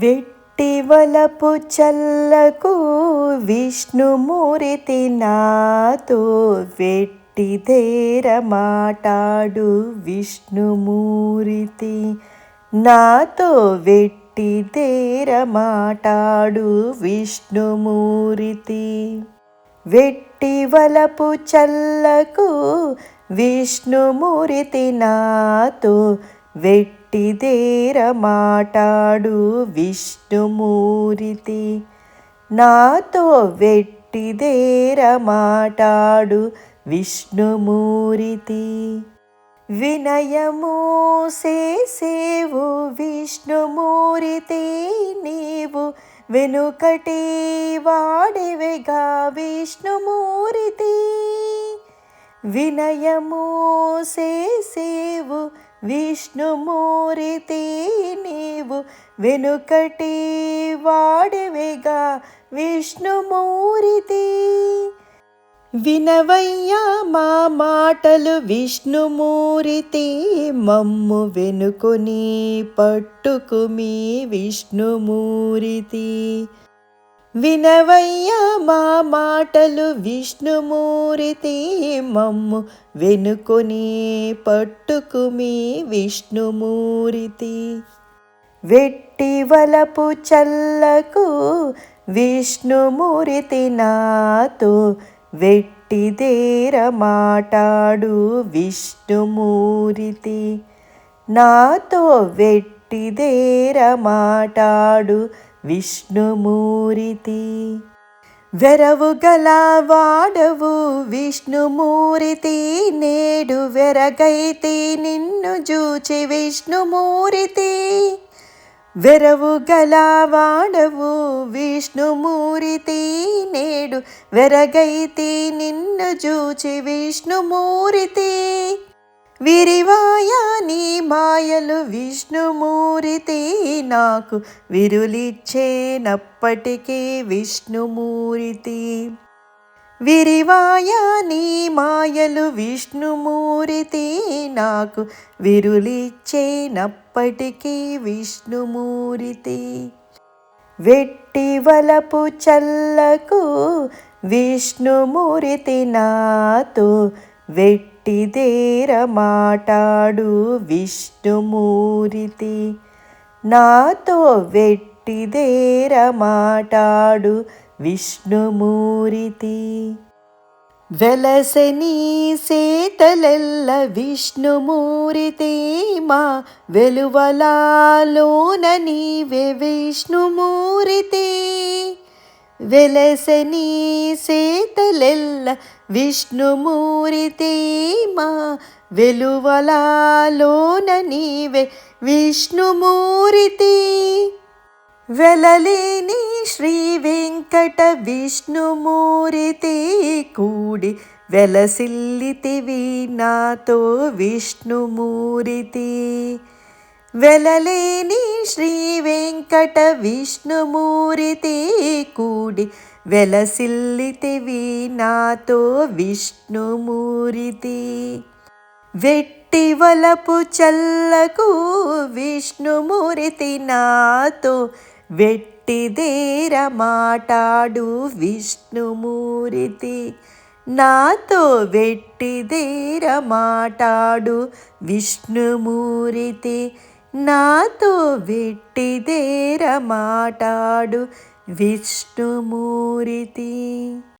వెట్టివలపు చల్లకు విష్ణుమూరితి నాతో వెట్టిదేర మాటాడు విష్ణుమూరితి నాతో వెట్టిదేర మాటాడు విష్ణుమూరితి వెట్టివలపు చల్లకు విష్ణుమూరితి నాతో వెట్టిదేర మాటాడు విష్ణుమూరితి నాతో వెట్టిదేర మాటాడు విష్ణుమూరితి వినయము సేసేవు విష్ణుమూరితి నీవు వెనుకటి వాడివిగా విష్ణుమూరితి వినయము సేసేవు విష్ణుమూరితి నీవు. వెనుకటి వాడివిగా విష్ణుమూరితి. వినవయ్యా మా మాటలు విష్ణుమూరితి మమ్ము వెనుకొని పట్టుకు మీ విష్ణుమూరితి. వినవయ్యా మా మాటలు విష్ణుమూర్తి మమ్ము. వెనుకొని పట్టుకు మీ విష్ణుమూర్తి వెట్టి వలపు చల్లకు విష్ణుమూర్తి నాతో. వెట్టిదేర మాటాడు విష్ణుమూర్తి నాతో వెట్టిదేర మాటాడు విష్ణుమూరితి. వెరవు గల వాడవు విష్ణుమూర్తి నేడు వెరగైతి నిన్ను జూచి విష్ణుమూరితి. వెరవు గల వాడవు విష్ణుమూర్తి నేడు వెరగైతి నిన్ను జూచి విష్ణుమూరితి. విరివాయా నీ మాయలు విష్ణుమూరితి నాకు విరులిచ్చేనప్పటికీ విష్ణుమూరితి. విరివాయా నీ మాయలు విష్ణుమూరితి నాకు విరులిచ్చేనప్పటికీ విష్ణుమూరితి. వెట్టి వలపు చల్లకు విష్ణుమూరితి నాతో మట్టిదేర మాటాడు విష్ణుమూరితి. నాతో వెట్టిదేర మాటాడు విష్ణుమూరితి. వెలసనీ సేతలెల్ల విష్ణుమూర్తి మా వెలువలాలోన నీవే విష్ణుమూర్తి. వెలసని సేతలెల్ల విష్ణుమూర్తి మా వెలువలాలోన నీవే విష్ణుమూరితి వెలలేని శ్రీ వెంకట విష్ణుమూరితి కూడి వెలసిల్లితివి నాతో విష్ణుమూరితి వెలలేని శ్రీ వెంకట విష్ణుమూర్తి కూడి వెలసిల్లితివి నాతో విష్ణుమూరితి వెట్టి వలపు చల్లకు విష్ణుమూరితి నాతో వెట్టిదేర మాటాడు విష్ణుమూరితి నాతో వెట్టిదేర మాటాడు విష్ణుమూరితి నాతో వెట్టిదేర మాటాడు విష్ణుమూరితి.